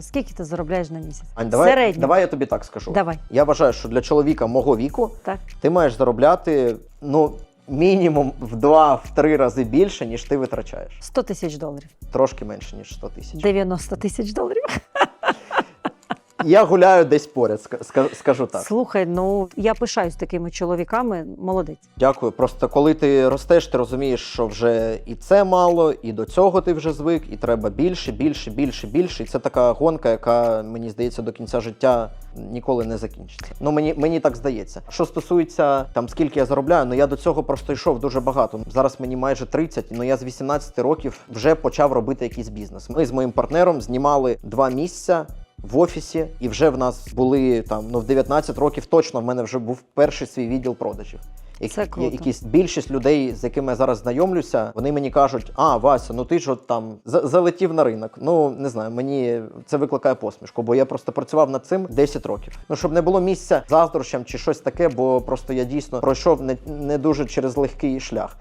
Скільки ти заробляєш на місяць? Ань, давай, Середньо. давай я тобі так скажу. Давай. Я вважаю, що для чоловіка мого віку Так. ти маєш заробляти ну, мінімум в два-три рази більше, ніж ти витрачаєш. 100 тисяч доларів. Трошки менше, ніж 100 тисяч. 90 тисяч доларів. Я гуляю десь поряд, ска- ска- скажу так. Слухай, ну я пишаюсь такими чоловіками. Молодець. Дякую. Просто коли ти ростеш, ти розумієш, що вже і це мало, і до цього ти вже звик, і треба більше, більше, більше, більше. І це така гонка, яка мені здається до кінця життя ніколи не закінчиться. Ну мені мені так здається. Що стосується там скільки я заробляю, ну я до цього просто йшов дуже багато. Зараз мені майже 30, ну я з 18 років вже почав робити якийсь бізнес. Ми з моїм партнером знімали два місця. В офісі, і вже в нас були там ну в 19 років точно в мене вже був перший свій відділ продажів. Які- Це круто. Якісь більшість людей, з якими я зараз знайомлюся, вони мені кажуть: а Вася, ну ти ж от там за- залетів на ринок. Ну не знаю, мені це викликає посмішку, бо я просто працював над цим 10 років. Ну щоб не було місця заздрощам чи щось таке, бо просто я дійсно пройшов не, не дуже через легкий шлях.